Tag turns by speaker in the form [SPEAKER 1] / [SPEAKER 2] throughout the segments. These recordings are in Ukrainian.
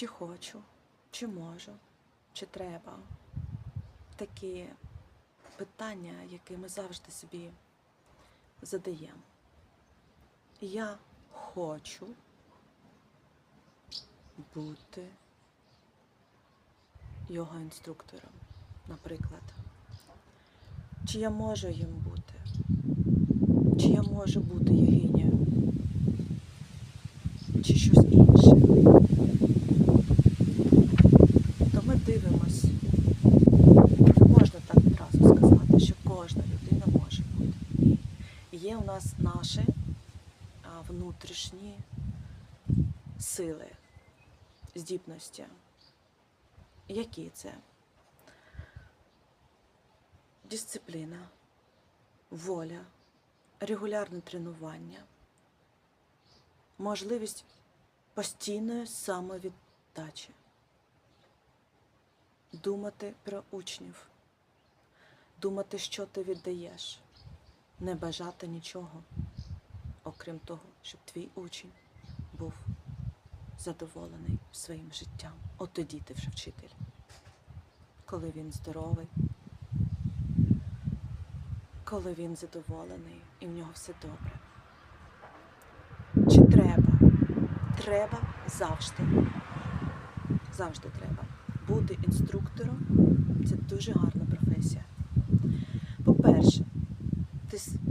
[SPEAKER 1] чи хочу, чи можу, чи треба. Такі питання, які ми завжди собі задаємо. Я хочу бути йога-інструктором, наприклад. Чи я можу їм бути? Чи я можу бути йогинею? Чи щось у нас наші внутрішні сили, здібності. Які це? Дисципліна, воля, регулярне тренування, можливість постійної самовіддачі, думати про учнів, думати, що ти віддаєш, не бажати нічого, окрім того, щоб твій учень був задоволений своїм життям. От тоді ти вже вчитель. Коли він здоровий, коли він задоволений і в нього все добре. Чи треба? Треба завжди. Завжди треба. Бути інструктором це дуже гарна професія.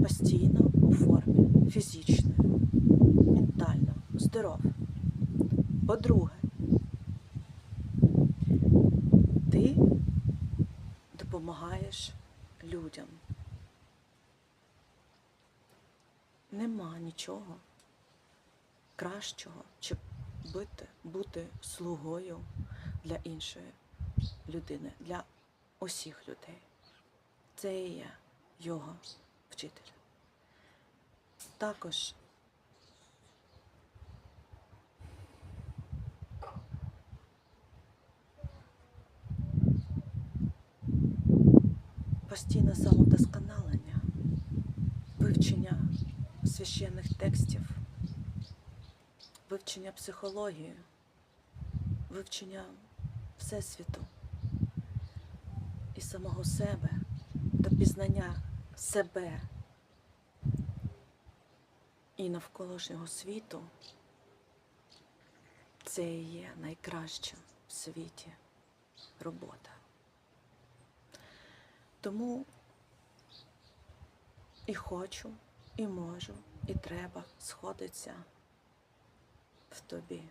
[SPEAKER 1] Постійно у формі фізичної, ментально, здоров. По-друге, ти допомагаєш людям. Нема нічого кращого, чи бути, бути слугою для іншої людини, для усіх людей. Це і є йога вчитель. Також. Постійне самодосконалення, вивчення священних текстів, вивчення психології, вивчення Всесвіту і самого себе та пізнання себе і навколишнього світу це і є найкраща в світі робота. Тому і хочу, і можу, і треба сходиться в тобі.